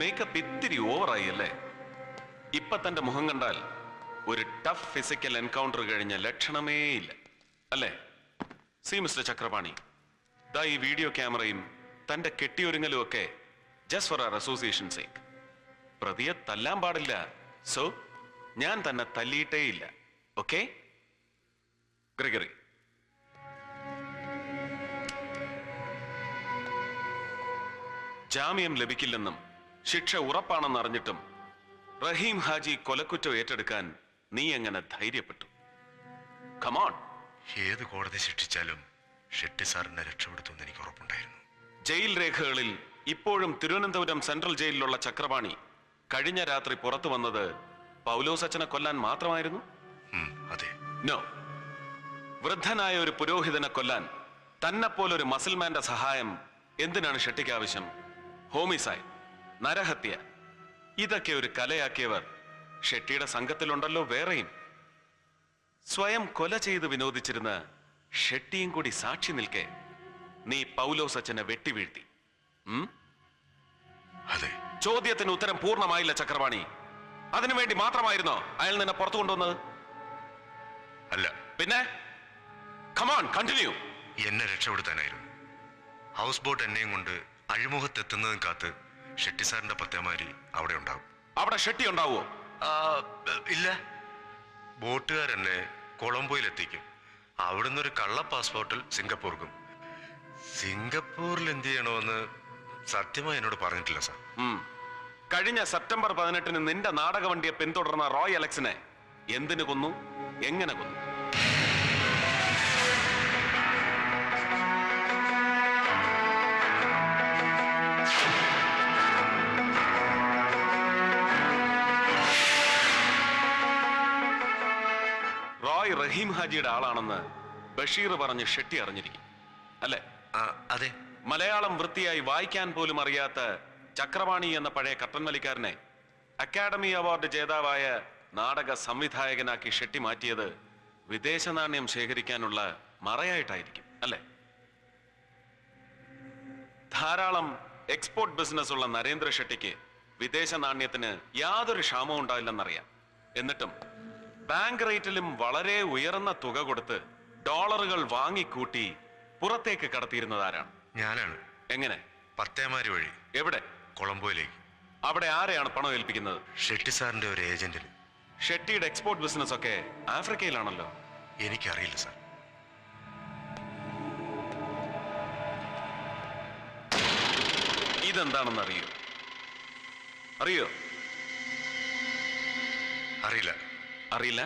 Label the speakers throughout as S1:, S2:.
S1: Makeup ഇത്തിരി ഓവറായി അല്ലേ? ഇപ്പൊ തന്റെ മുഖം കണ്ടാൽ ഒരു ടഫ് ഫിസിക്കൽ എൻകൗണ്ടർ കഴിഞ്ഞ ലക്ഷണമേ ഇല്ല. അല്ലേ? സി മിസ്റ്റർ ചക്രപാണി ദാ ഈ വീഡിയോ ക്യാമറയും തന്റെ കെട്ടിയൊരുങ്ങലും ഒക്കെ just for our association sake പ്രതിയെ തല്ലാൻ പാടില്ല. സോ ഞാൻ തന്നെ തല്ലിയിട്ടേ ഇല്ല. ഓക്കെ ഗ്രിഗറി ജാമ്യം ലഭിക്കില്ലെന്നും ശിക്ഷ ഉറപ്പാണെന്ന് അറിഞ്ഞിട്ടും റഹീം ഹാജി കൊലക്കുറ്റം ഏറ്റെടുക്കാൻ നീ എങ്ങനെ ധൈര്യപ്പെട്ടു? കമോൺ
S2: ഏത് കോടതി ശിക്ഷിച്ചാലും ഷെട്ടി സാറിനെ രക്ഷപ്പെടുത്തുമെന്ന് എനിക്ക് ഉറപ്പുണ്ടായിരുന്നു.
S1: ജയിൽ രേഖകളിൽ ഇപ്പോഴും തിരുവനന്തപുരം സെൻട്രൽ ജയിലിലുള്ള ചക്രപാണി കഴിഞ്ഞ രാത്രി പുറത്തു വന്നത് അച്ഛനെ കൊല്ലാൻ മാത്രമായിരുന്നു?
S2: അതെ.
S1: നോ വൃദ്ധനായ ഒരു പുരോഹിതനെ കൊല്ലാൻ തന്നെപ്പോലൊരു മസിൽമാന്റെ സഹായം എന്തിനാണ് ഷെട്ടിക്ക് ആവശ്യം? ഹോമിസൈഡ് നരഹത്യ. ഇതൊക്കെ ഒരു കലയാക്കിയവർ. ഷെട്ടിയുടെ സംഘത്തിലുണ്ടല്ലോ വേറെയും. സ്വയം കൊല ചെയ്ത് വിനോദിച്ചിരുന്ന ഷെട്ടിയും കൂടി സാക്ഷി നിൽക്കെ നീ പൗലോസ് അച്ഛനെ വെട്ടിവീഴ്ത്തി?
S2: അതെ.
S1: ചോദ്യത്തിന് ഉത്തരം പൂർണമായില്ല ചക്രവാണി. അതിനുവേണ്ടി മാത്രമായിരുന്നോ അയാൾ നിന്നെ പുറത്തു കൊണ്ടുവന്നത്?
S2: അല്ല.
S1: പിന്നെ? കമാൺ കണ്ടിന്യൂ
S2: എന്നെ രക്ഷപ്പെടുത്താനായിരുന്നു. ഹൗസ് ബോട്ട് എന്നെയും കൊണ്ട് അഴിമുഖത്തെത്തുന്നതും കാത്ത് ഷെട്ടി സാറിന്റെ പത്തേമാരി അവിടെ ഉണ്ടാവും.
S1: അവിടെ ഷെട്ടി ഉണ്ടാവുമോ
S2: ഇല്ല. ബോട്ടുകാരെന്നെ കൊളംബോയിലെത്തിക്കും. അവിടുന്ന് ഒരു കള്ള പാസ്പോർട്ടിൽ സിംഗപ്പൂർക്കും. സിംഗപ്പൂരിൽ എന്ത് ചെയ്യണമെന്ന് സത്യമായി എന്നോട് പറഞ്ഞിട്ടില്ല സാർ.
S1: കഴിഞ്ഞ സെപ്റ്റംബർ പതിനെട്ടിന് നിന്റെ നാടകവണ്ടിയെ പിന്തുടർന്ന റോയ് അലക്സിനെ എന്തിനു കൊന്നു? എങ്ങനെ കൊന്നു? റഹീം ഹാജിയുടെ ആളാണെന്ന് ബഷീർ പറഞ്ഞ് ഷെട്ടി അറിഞ്ഞിരിക്കും. അല്ലേ?
S2: അതെ.
S1: മലയാളം വൃത്തിയായി വായിക്കാൻ പോലും അറിയാത്ത ചക്രവാണി എന്ന പഴയ കട്ടൻ വലിക്കാരനെ അക്കാഡമി അവാർഡ് ജേതാവായ നാടക സംവിധായകനാക്കി ഷെട്ടി മാറ്റിയത് വിദേശ നാണ്യം ശേഖരിക്കാനുള്ള മറയായിട്ടായിരിക്കും അല്ലെ? ധാരാളം എക്സ്പോർട്ട് ബിസിനസ് ഉള്ള നരേന്ദ്ര ഷെട്ടിക്ക് വിദേശ നാണ്യത്തിന് യാതൊരു ക്ഷാമവും ഉണ്ടാവില്ലെന്നറിയാം. എന്നിട്ടും ബാങ്ക് റേറ്റിലും വളരെ ഉയർന്ന തുക കൊടുത്ത് ഡോളറുകൾ വാങ്ങിക്കൂട്ടി പുറത്തേക്ക് കടത്തിയിരുന്നത് ആരാണ്?
S2: ഞാനാണ്.
S1: എങ്ങനെ?
S2: പത്തേമാരി വഴി.
S1: എവിടെ?
S2: കൊളംബോയിലേക്ക്.
S1: അവിടെ ആരെയാണ് പണം ഏൽപ്പിക്കുന്നത്?
S2: ഷെട്ടി സാറിന്റെ ഒരു ഏജന്റിൽ
S1: ഷെട്ടിയുടെ എക്സ്പോർട്ട് ബിസിനസ് ഒക്കെ ആഫ്രിക്കയിലാണല്ലോ.
S2: എനിക്കറിയില്ല സാർ.
S1: ഇതെന്താണെന്ന് അറിയോ അറിയോ?
S2: അറിയില്ല.
S1: അറിയില്ല.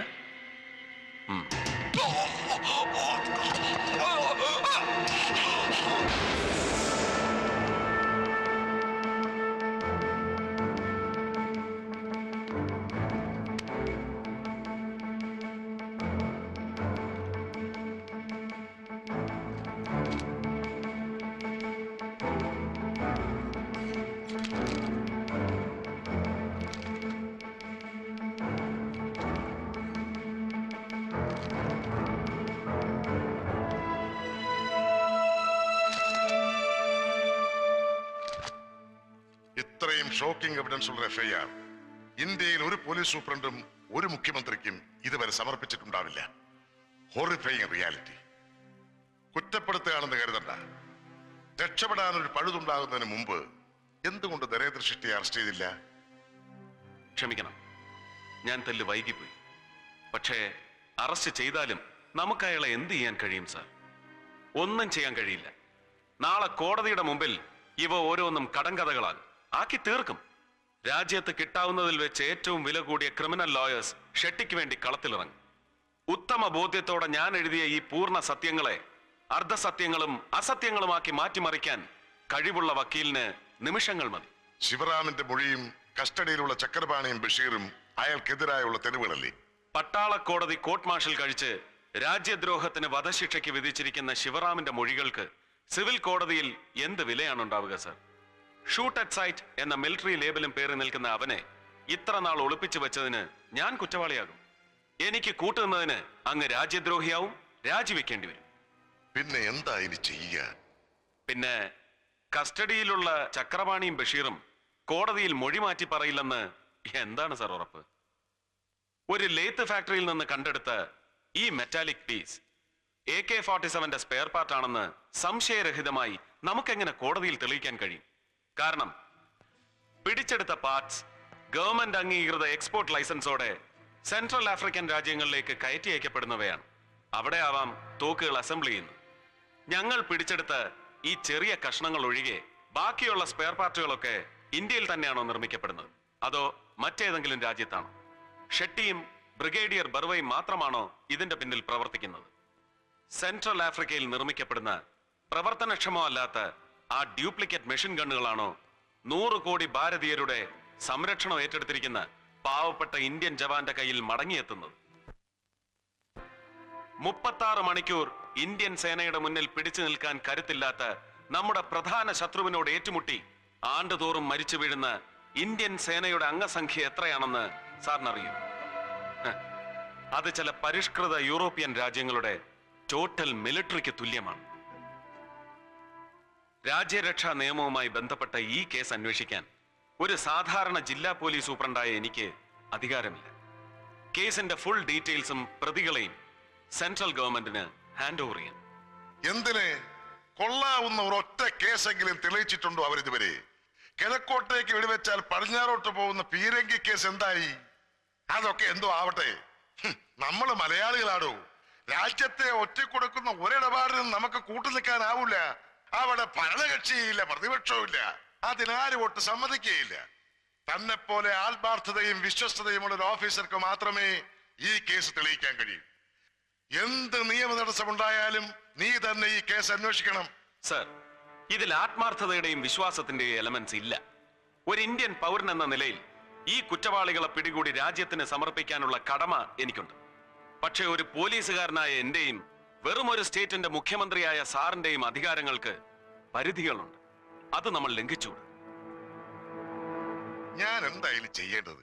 S3: ഇന്ത്യയിൽ ഒരു പോലീസ് സൂപ്രണ്ടും ഒരു മുഖ്യമന്ത്രിക്കും ഇതുവരെ സമർപ്പിച്ചിട്ടുണ്ടാവില്ല. ഹോറിഫൈങ് റിയാലിറ്റി കുറ്റപ്പെടുത്തുകയാണെന്ന് കരുതണ്ട. രക്ഷപ്പെടാനൊരു പഴുതുണ്ടാകുന്നതിന് മുമ്പ് എന്തുകൊണ്ട് നരേന്ദ്ര ഷെട്ടി അറസ്റ്റ് ചെയ്തില്ല?
S1: ക്ഷമിക്കണം. ഞാൻ തല്ല് വൈകിപ്പോയി. പക്ഷേ അറസ്റ്റ് ചെയ്താലും നമുക്ക് അയാളെ എന്ത് ചെയ്യാൻ കഴിയും സാർ? ഒന്നും ചെയ്യാൻ കഴിയില്ല. നാളെ കോടതിയുടെ മുമ്പിൽ ഇവ ഓരോന്നും കടങ്കഥകളാകും. ആക്കി തീർക്കും. രാജ്യത്ത് കിട്ടാവുന്നതിൽ വെച്ച് ഏറ്റവും വില കൂടിയ ക്രിമിനൽ ലോയേഴ്സ് ഷെട്ടിക്ക് വേണ്ടി കളത്തിലിറങ്ങും. ഉത്തമ ബോധ്യത്തോടെ ഞാൻ എഴുതിയ ഈ പൂർണ സത്യങ്ങളെ അർദ്ധസത്യങ്ങളും അസത്യങ്ങളുമാക്കി മാറ്റിമറിക്കാൻ കഴിവുള്ള വക്കീലിന് നിമിഷങ്ങൾ മതി.
S3: ശിവറാമിന്റെ മൊഴിയും കസ്റ്റഡിയിലുള്ള ചക്രപാണിയും ബഷീറും അയാൾക്കെതിരായുള്ള തെളിവുകളല്ലേ?
S1: പട്ടാള കോടതി കോർട്ട് മാർഷൽ കഴിച്ച് രാജ്യദ്രോഹത്തിന് വധശിക്ഷയ്ക്ക് വിധിച്ചിരിക്കുന്ന ശിവറാമിന്റെ മൊഴികൾക്ക് സിവിൽ കോടതിയിൽ എന്ത് വിലയാണ് ഉണ്ടാവുക സർ ഷൂട്ട് അറ്റ് സൈറ്റ് എന്ന മിലിറ്ററി ലേബലും പേര് നിൽക്കുന്ന അവനെ ഇത്ര നാൾ ഒളിപ്പിച്ചു വെച്ചതിന് ഞാൻ കുറ്റവാളിയാകും. എനിക്ക് കൂട്ടുന്നതിന് അങ്ങ് രാജ്യദ്രോഹിയാവും രാജിവെക്കേണ്ടി വരും.
S3: പിന്നെ എന്താ ഇനി ചെയ്യുക?
S1: പിന്നെ കസ്റ്റഡിയിലുള്ള ചക്രപാണിയും ബഷീറും കോടതിയിൽ മൊഴി മാറ്റി പറയില്ലെന്ന് എന്താണ് സാർ ഉറപ്പ്? ഒരു ലേത്ത് ഫാക്ടറിയിൽ നിന്ന് കണ്ടെടുത്ത ഈ metallic piece A K forty സെവന്റെ spare പാർട്ടാണെന്ന് സംശയരഹിതമായി നമുക്കെങ്ങനെ കോടതിയിൽ തെളിയിക്കാൻ കഴിയും? കാരണം പിടിച്ചെടുത്ത പാർട്സ് ഗവൺമെന്റ് അംഗീകൃത എക്സ്പോർട്ട് ലൈസൻസോടെ സെൻട്രൽ ആഫ്രിക്കൻ രാജ്യങ്ങളിലേക്ക് കയറ്റി അയക്കപ്പെടുന്നവയാണ്. അവിടെ ആവാം തോക്കുകൾ അസംബിൾ ചെയ്യുന്നു ഞങ്ങൾ പിടിച്ചെടുത്ത ഈ ചെറിയ കഷ്ണങ്ങൾ ഒഴികെ ബാക്കിയുള്ള സ്പെയർ പാർട്ടുകളൊക്കെ ഇന്ത്യയിൽ തന്നെയാണോ നിർമ്മിക്കപ്പെടുന്നത്? അതോ മറ്റേതെങ്കിലും രാജ്യത്താണോ? ഷെട്ടിയും ബ്രിഗേഡിയർ ബർവയും മാത്രമാണോ ഇതിന്റെ പിന്നിൽ പ്രവർത്തിക്കുന്നത്? സെൻട്രൽ ആഫ്രിക്കയിൽ നിർമ്മിക്കപ്പെടുന്ന പ്രവർത്തനക്ഷമമല്ലാത്ത ആ ഡ്യൂപ്ലിക്കേറ്റ് മെഷീൻ ഗണ്ണുകളാണോ നൂറ് കോടി ഭാരതീയരുടെ സംരക്ഷണം ഏറ്റെടുത്തിരിക്കുന്ന പാവപ്പെട്ട ഇന്ത്യൻ ജവാന്റെ കയ്യിൽ മടങ്ങിയെത്തുന്നത്? മുപ്പത്താറ് മണിക്കൂർ ഇന്ത്യൻ സേനയുടെ മുന്നിൽ പിടിച്ചു നിൽക്കാൻ കരുത്തില്ലാത്ത നമ്മുടെ പ്രധാന ശത്രുവിനോട് ഏറ്റുമുട്ടി ആണ്ടുതോറും മരിച്ചു വീഴുന്ന ഇന്ത്യൻ സേനയുടെ അംഗസംഖ്യ എത്രയാണെന്ന് സാറിനറിയും. അത് ചില പരിഷ്കൃത യൂറോപ്യൻ രാജ്യങ്ങളുടെ ടോട്ടൽ മിലിറ്ററിക്ക് തുല്യമാണ്. രാജ്യരക്ഷാ നിയമവുമായി ബന്ധപ്പെട്ട ഈ കേസ് അന്വേഷിക്കാൻ ഒരു സാധാരണ ജില്ലാ പോലീസ് സൂപ്രണ്ടായ എനിക്ക് അധികാരമില്ല. കേസിന്റെ ഫുൾ ഡീറ്റെയിൽസും പ്രതികളെയും സെൻട്രൽ ഗവൺമെന്റിന് ഹാൻഡ് ഓവർ ചെയ്യാൻ.
S3: എന്തിന് കൊള്ളാവുന്ന ഒരു ഒരൊറ്റ കേസെങ്കിലും തെളിയിച്ചിട്ടുണ്ടോ അവരിതുവരെ? കിഴക്കോട്ടേക്ക് വെടിവെച്ചാൽ പടിഞ്ഞാറോട്ട് പോകുന്ന പീരങ്കി കേസ് എന്തായി? അതൊക്കെ എന്തോ ആവട്ടെ. നമ്മൾ മലയാളികളാടോ. രാജ്യത്തെ ഒറ്റക്കൊടുക്കുന്ന ഒരിടപാടിനും നമുക്ക് കൂട്ടു നിൽക്കാനാവൂല അവിടെ ഭരണകക്ഷിയില്ല പ്രതിപക്ഷവുമില്ല. അതിനാരും വോട്ട് സമ്മതിക്കുകയില്ല. തന്നെ പോലെ ആത്മാർത്ഥതയും വിശ്വസ്തതയുമുള്ള ഒരു ഓഫീസർക്ക് മാത്രമേ ഈ കേസ് തെളിയിക്കാൻ കഴിയൂ. എന്ത് നിയമ തടസ്സമുണ്ടായാലും നീ തന്നെ ഈ കേസ് അന്വേഷിക്കണം.
S1: സർ ഇതിൽ ആത്മാർത്ഥതയുടെയും വിശ്വാസത്തിന്റെയും എലമെന്റ്സ് ഇല്ല. ഒരു ഇന്ത്യൻ പൗരൻ എന്ന നിലയിൽ ഈ കുറ്റവാളികളെ പിടികൂടി രാജ്യത്തിന് സമർപ്പിക്കാനുള്ള കടമ എനിക്കുണ്ട്. പക്ഷേ ഒരു പോലീസുകാരനായ എന്റെയും വെറും ഒരു സ്റ്റേറ്റിന്റെ മുഖ്യമന്ത്രിയായ സാറിന്റെയും അധികാരങ്ങൾക്ക് പരിധികളുണ്ട്. അത് നമ്മൾ ലംഘിച്ചു
S3: ഞാൻ എന്തായാലും ചെയ്യേണ്ടത്?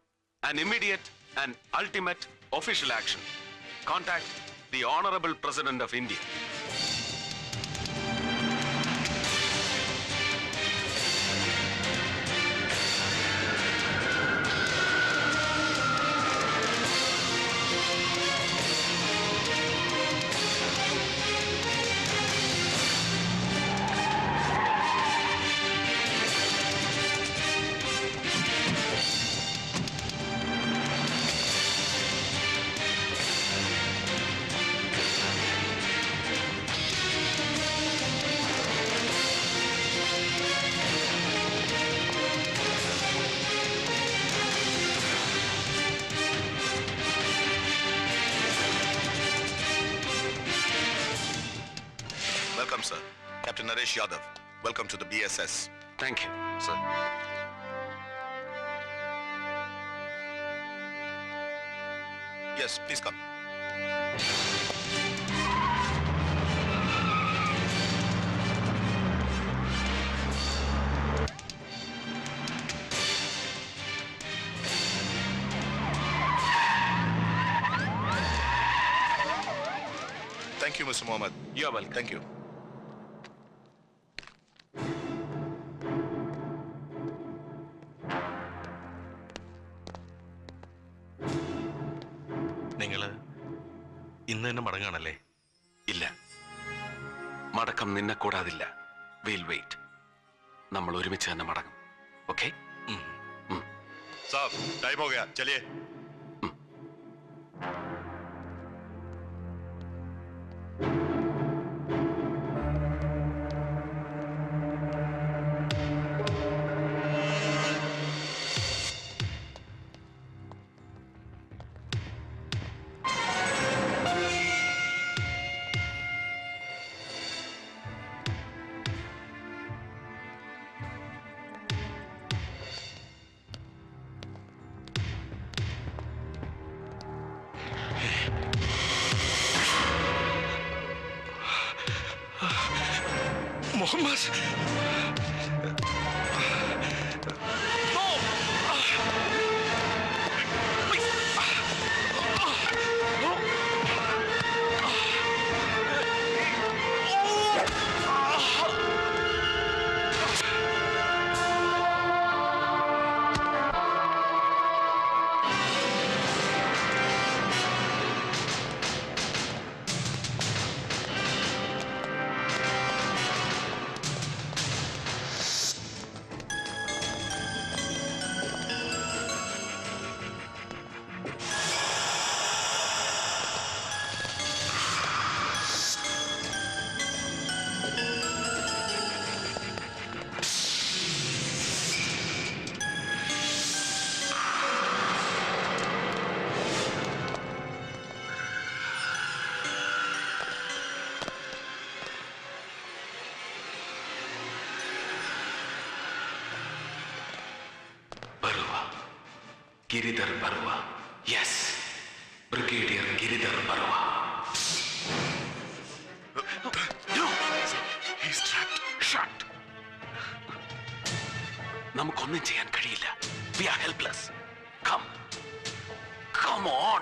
S1: Immediate and ultimate official action contact the honourable president of India
S4: Captain Naresh Yadav. Welcome to the BSS.
S1: Thank you, sir.
S4: Yes, please come. Thank you, Mr. Mohammed.
S1: You're welcome.
S4: Thank you.
S1: അതില്ല will wait നമ്മൾ ഒരുമിച്ച് തന്നെ മടങ്ങും. Okay
S4: time ഹോ ഗയാ ചലിയേ
S2: Muhammad
S1: Giridhar Barwa. Yes brigadier Giridhar Barua. നമുക്കൊന്നും ചെയ്യാൻ കഴിയില്ല. We are helpless
S5: come come on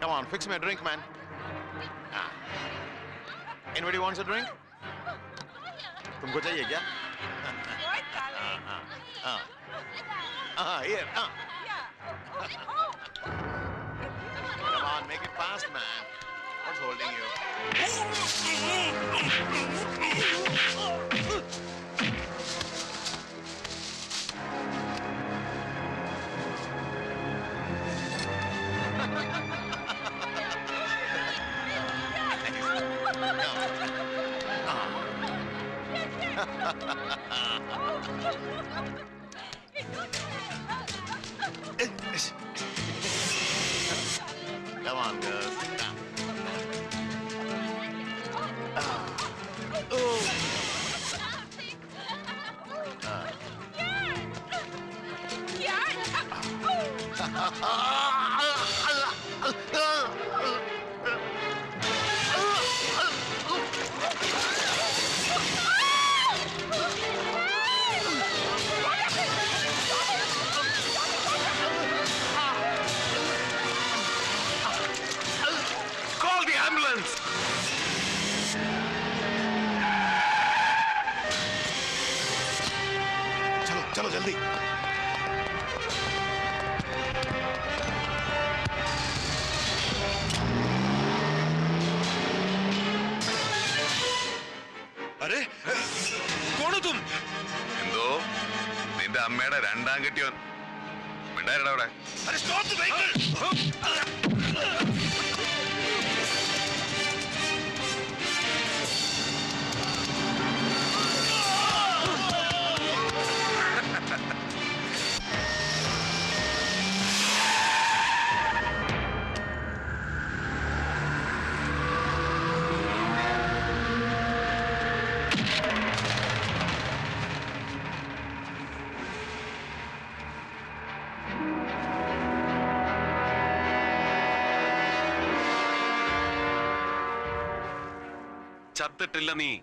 S5: Come on, fix me a drink, man. Ah. Anybody wants a drink? तुमको चाहिए क्या हाँ हाँ हाँ here हाँ come on make it fast man what's holding you Come on girls
S2: അരേ കോണത്തും. എന്തോ? നിന്റെ അമ്മയുടെ രണ്ടാം കെട്ടിയോൻ മിണ്ടായിരടാ അവിടെ
S1: ചത്തിട്ടില്ല നീ.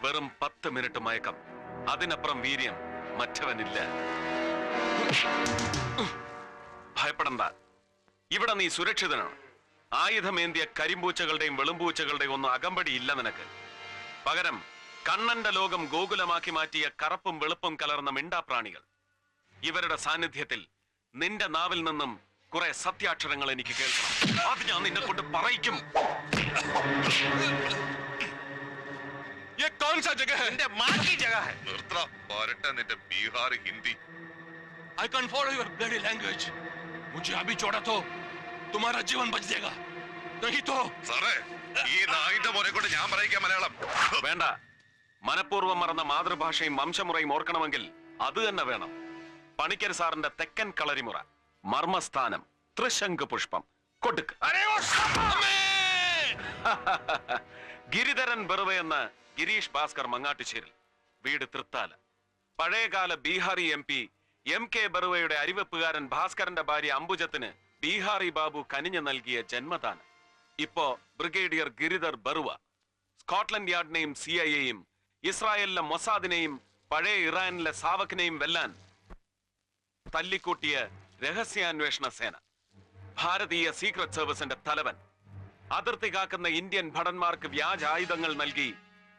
S1: വെറും പത്ത് മിനിറ്റ് മയക്കം. അതിനപ്പുറം വീര്യം മറ്റവനില്ല. ഭയപ്പെടണ്ട. ഇവിടെ നീ സുരക്ഷിതനാണ്. ആയുധമേന്തിയ കരിമ്പൂച്ചകളുടെയും വെളുമ്പൂച്ചകളുടെയും ഒന്നും അകമ്പടി ഇല്ല നിനക്ക്. പകരം കണ്ണന്റെ ലോകം ഗോകുലമാക്കി മാറ്റിയ കറുപ്പും വെളുപ്പും കലർന്ന മിണ്ടാപ്രാണികൾ. ഇവരുടെ സാന്നിധ്യത്തിൽ നിന്റെ നാവിൽ നിന്നും കുറെ സത്യാക്ഷരങ്ങൾ എനിക്ക് കേൾക്കണം. അത് ഞാൻ നിന്നെ കൊണ്ട് പറയിക്കും. ये कौन सा जगह है माँ की जगह है
S2: നിർത്ത പോരട്ടെ നിന്റെ Bihar Hindi
S6: I can't follow your bloody language. मुझे अभी छोड़ा तो तुम्हारा जीवन बच जाएगा नहीं तो
S2: സാറേ ഈ നായിന്റെ മോനെ കൊണ്ട് ഞാൻ പറയിക്കാം മലയാളം
S1: വേണ്ട മനഃപൂർവ്വം മറന്ന മാതൃഭാഷയും വംശമുറയും ഓർക്കണമെങ്കിൽ അത് തന്നെ വേണം പണിക്കർ സാറിന്റെ തെക്കൻ കളരിമുറ മർമ്മസ്ഥാനം ത്രിശങ്ക് പുഷ്പം കൊടുക്ക്
S6: अरे वो सामने!
S1: ഗിരിധരൻ ബെറുവ ഗിരീഷ് ഭാസ്കർ മങ്ങാട്ടുശ്ശേരിൽ. വീട് തൃത്താല. പഴയകാല Bihari M P M K ബറുവയുടെ അരിവെപ്പുകാരൻ ഭാസ്കരന്റെ ഭാര്യ അംബുജത്തിന് ബീഹാറി ബാബു കനിഞ്ഞു നൽകിയ ജന്മദാനം. ഇപ്പോ ബ്രിഗേഡിയർ ഗിരിധർ ബറുവ സ്കോട്ട്ലൻഡ് യാർഡിനെയും സി ഐ എയും ഇസ്രായേലിലെ മൊസാദിനെയും പഴയ ഇറാനിലെ സാവക്കിനെയും വെല്ലാൻ തല്ലിക്കൂട്ടിയ രഹസ്യാന്വേഷണ സേന. ഭാരതീയ സീക്രട്ട് സർവീസിന്റെ തലവൻ അതിർത്തി കാക്കുന്ന ഇന്ത്യൻ ഭടന്മാർക്ക് വ്യാജ ആയുധങ്ങൾ നൽകി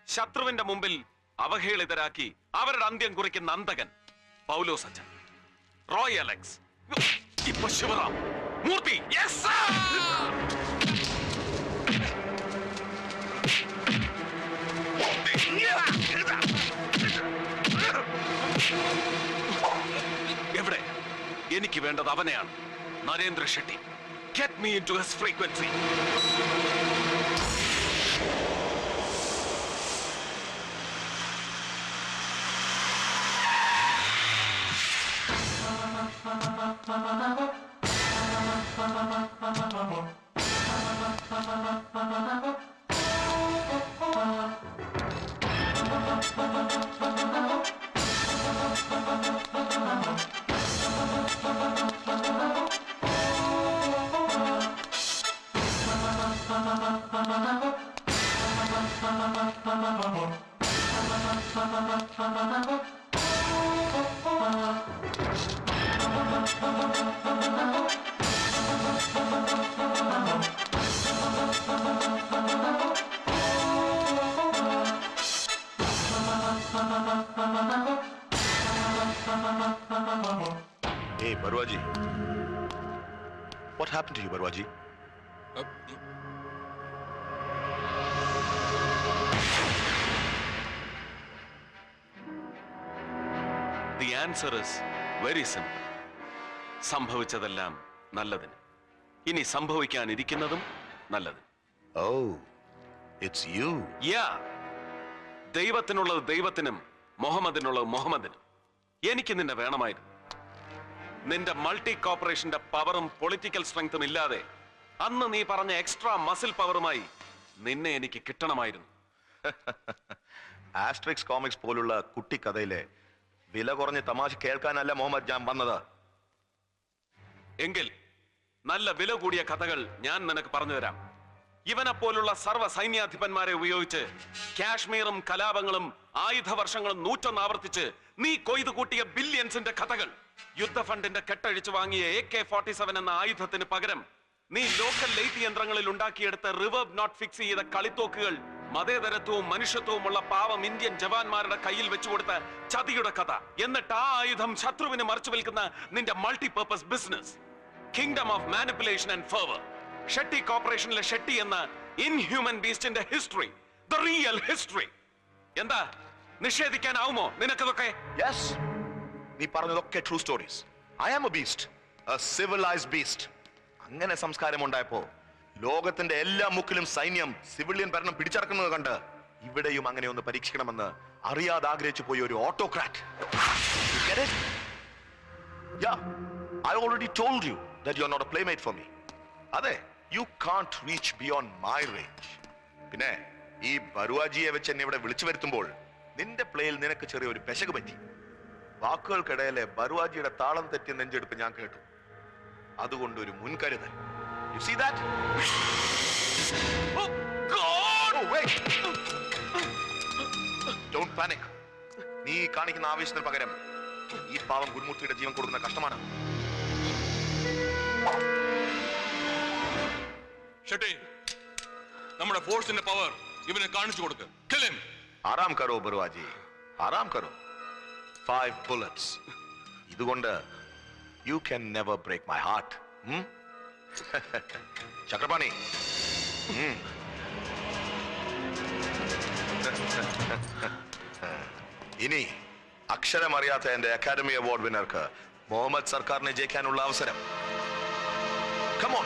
S1: ശത്രുവിന്റെ മുമ്പിൽ അവഹേളിതരാക്കി അവരുടെ അന്ത്യം കുറിക്കുന്ന അന്തകൻ പൗലോ സച്ചൻ റോയ് അലക്സ്. ഇപ്പൊ ശിവറാം മൂർത്തി! എവിടെ? എനിക്ക് വേണ്ടത് അവനെയാണ്.
S4: Narendra Shetty. Get me into
S1: his answer is very simple സംഭവിച്ചതെല്ലാം നല്ലതിന്. ഇനി സംഭവിക്കാനിരിക്കുന്നതും നല്ലത്.
S4: Oh, it's you.
S1: യാ ദൈവത്തിനുള്ളത് ദൈവത്തിനും മുഹമ്മദിനുള്ളത് മുഹമ്മദിനും. എനിക്ക് നിന്നെ വേണമായിരുന്നു. നിന്റെ മൾട്ടി കോർപ്പറേഷന്റെ പവറും പൊളിറ്റിക്കൽ സ്ട്രെങ്തും ഇല്ലാതെ അന്ന് നീ പറഞ്ഞ എക്സ്ട്രാ മസിൽ പവറുമായി നിന്നെ എനിക്ക് കിട്ടണമായിരുന്നു.
S4: ആസ്ട്രിക്സ് കോമിക്സ് പോലുള്ള കുട്ടിക്കഥയിലെ വില കുറഞ്ഞ് തമാശ കേൾക്കാനല്ല മുഹമ്മദ് ഞാൻ വന്നത്.
S1: എങ്കിൽ നല്ല വില കൂടിയ കഥകൾ ഞാൻ നിനക്ക് പറഞ്ഞു തരാം. ഇവനെ പോലുള്ള സർവ സൈന്യാധിപന്മാരെ ഉപയോഗിച്ച് കാശ്മീറും കലാപങ്ങളും ആയുധവർഷങ്ങളും നൂറ്റൊന്ന് ആവർത്തിച്ച് നീ കൊയ്തു കൂട്ടിയ ബില്യൻസിന്റെ കഥകൾ. യുദ്ധ ഫണ്ടിന്റെ കെട്ടഴിച്ചു വാങ്ങിയ എ കെ ഫോർട്ടി സെവൻ എന്ന ആയുധത്തിന് പകരം നീ ലോക്കൽ ലൈറ്റ് യന്ത്രങ്ങളിൽ ഉണ്ടാക്കിയെടുത്ത റിവേർബ് നോട്ട് ഫിക്സ് ചെയ്ത കളിത്തോക്കുകൾ മതേതരത്വവും മനുഷ്യത്വവുമുള്ള പാവം ഇന്ത്യൻ ജവാന്മാരുടെ കയ്യിൽ വെച്ചുകൊടുത്ത ചതിയുടെ കഥ. എന്നിട്ട് ആ ആയുധം ശത്രുവിന് മറിച്ചു വിൽക്കുന്ന നിന്റെ multipurpose business kingdom of manipulation and favour Shetty കോർപ്പറേഷനിലെ ഷെട്ടി എന്ന ഇൻഹ്യൂമൻ ബീസ്റ്റിന്റെ ഹിസ്റ്ററി ദ റിയൽ ഹിസ്റ്ററി എന്താ? നിഷേധിക്കാനാവുമോ നിനക്കതൊക്കെ?
S4: യെസ് നീ പറഞ്ഞതൊക്കെ true stories I am a beast a civilised beast അങ്ങനെ സംസ്കാരം ഉണ്ടായപ്പോ ലോകത്തിന്റെ എല്ലാ മുക്കിലും സൈന്യം സിവിലിയൻ ഭരണം പിടിച്ചടക്കുന്നത് കണ്ട് ഇവിടെയും അങ്ങനെ ഒന്ന് പരീക്ഷിക്കണമെന്ന് അറിയാതെ ആഗ്രഹിച്ചു പോയ ഒരു autocrat I already told you that you are not a playmate for me അതെ you can't reach beyond my range പിന്നെ ഈ ബറുവാജിയെ വെച്ച് എന്നെ ഇവിടെ വിളിച്ചു വരുത്തുമ്പോൾ നിന്റെ പ്ലേയിൽ നിനക്ക് ചെറിയൊരു പെശക് പറ്റി. വാക്കുകൾക്കിടയിലെ ബറുവാജിയുടെ താളം തെറ്റിയ നെഞ്ചെടുപ്പ് ഞാൻ കേട്ടു. അതുകൊണ്ട് ഒരു മുൻകരുതൽ. You Oh, wait! Don't panic. നീ കാണിക്കുന്ന ആവേശത്തിന് പകരം ഈ പാവം ഗുരുമൂർത്തിയുടെ ജീവൻ കൊടുക്കുന്ന കഷ്ടമാണ്.
S6: ഷെട്ടി നമ്മുടെ ഫോഴ്സിന്റെ പവർ ഇവനെ കാണിച്ചു കൊടുക്ക്. Kill him.
S4: ആറാം കരോ ബറുവാജി. ആറാം കരോ. ഫൈവ് ബുള്ളറ്റ്സ് ഇതുകൊണ്ട് you can never break my heart Chakrapani. ഇനി അക്ഷരമറിയാത്ത എന്റെ അക്കാദമി അവാർഡ് വിന്നർക്ക് മുഹമ്മദ് സർക്കാരിനെ ജയിക്കാനുള്ള അവസരം. Come on,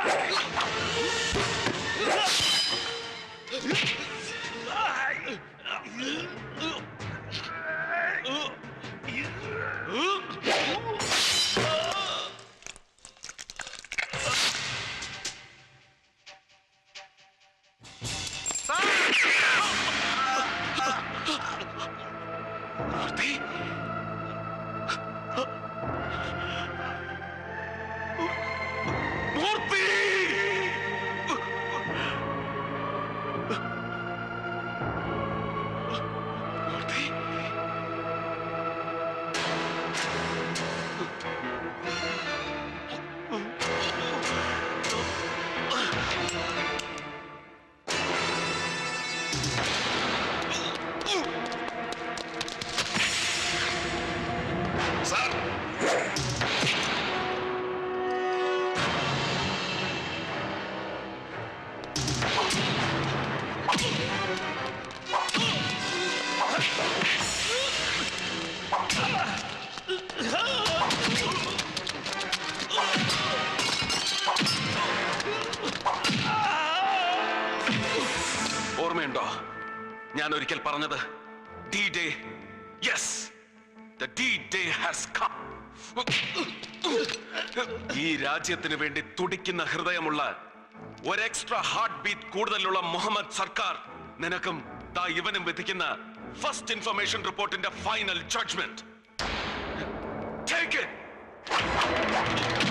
S3: സാർ
S1: രാജ്യത്തിന് വേണ്ടി തുടിക്കുന്ന ഹൃദയമുള്ള ഒരു എക്സ്ട്രാ ഹാർട്ട് ബീറ്റ് കൂടുതലുള്ള മുഹമ്മദ് സർക്കാർ നിനക്കും ദാ ഇവനും വിധിക്കുന്ന ഫസ്റ്റ് ഇൻഫർമേഷൻ റിപ്പോർട്ടിന്റെ ഫൈനൽ ജഡ്ജ്മെന്റ് ടേക്ക് ഇറ്റ്